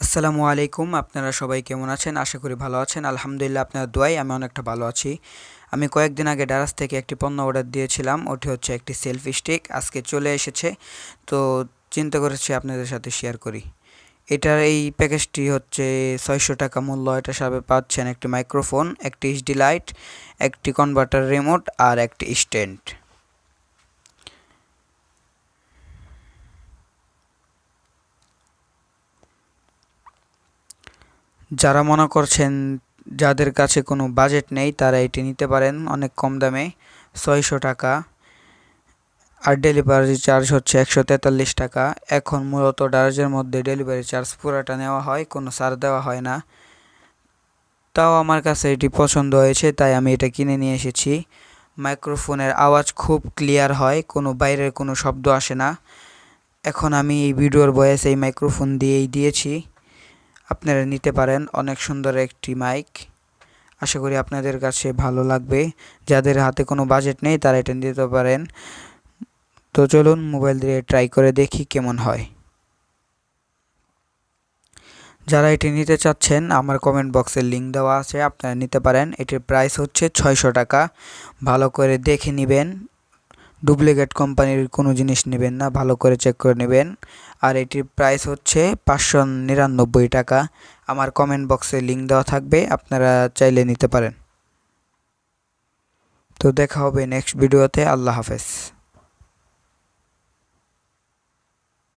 আসসালামু আলাইকুম, আপনারা সবাই কেমন আছেন? আশা করি ভালো আছেন। আলহামদুলিল্লাহ, আপনার দোয়াই আমি অনেকটা ভালো আছি। আমি কয়েকদিন আগে ডারাস থেকে একটি পণ্য অর্ডার দিয়েছিলাম। ওটি হচ্ছে একটি সেলফি স্টিক। আজকে চলে এসেছে। তো চিন্তা করেছি আপনাদের সাথে শেয়ার করি। এটার এই প্যাকেজটি হচ্ছে ছয়শো টাকা মূল্য। এটা সাথে পাচ্ছেন একটি মাইক্রোফোন, একটি এইচডি লাইট, একটি কনভার্টার রিমোট আর একটি স্ট্যান্ড। যারা মনে করছেন যাদের কাছে কোনো বাজেট নেই, তারা এটি নিতে পারেন অনেক কম দামে, ছয়শো টাকা। আর ডেলিভারি চার্জ হচ্ছে একশো তেতাল্লিশ টাকা। এখন মূলত ডার্জের মধ্যে ডেলিভারি চার্জ পুরোটা নেওয়া হয়, কোনো ছাড় দেওয়া হয় না। তাও আমার কাছে এটি পছন্দ হয়েছে, তাই আমি এটা কিনে নিয়ে এসেছি। মাইক্রোফোনের আওয়াজ খুব ক্লিয়ার হয়, কোনো বাইরের কোনো শব্দ আসে না। এখন আমি এই ভিডিওর বয়স এই মাইক্রোফোন দিয়েই দিয়েছি। আপনারা নিতে পারেন অনেক সুন্দর একটি মাইক। আশা করি আপনাদের কাছে ভালো লাগবে। যাদের হাতে কোনো বাজেট নেই, তারা এটা নিতে পারেন। তো চলুন মোবাইল দিয়ে ট্রাই করে দেখি কেমন হয়। যারা এটি নিতে চাচ্ছেন, আমার কমেন্ট বক্সে লিঙ্ক দেওয়া আছে, আপনারা নিতে পারেন। এটির প্রাইস হচ্ছে ছয়শো টাকা। ভালো করে দেখে নেবেন। ডুপ্লিকেট কোম্পানির কোনো জিনিস নেবেন না, ভালো করে চেক করে নেবেন। আর এটির প্রাইস হচ্ছে পাঁচশো নিরানব্বই টাকা। আমার কমেন্ট বক্সে লিঙ্ক দেওয়া থাকবে, আপনারা চাইলে নিতে পারেন। তো দেখা হবে নেক্সট ভিডিওতে আল্লাহ হাফেজ।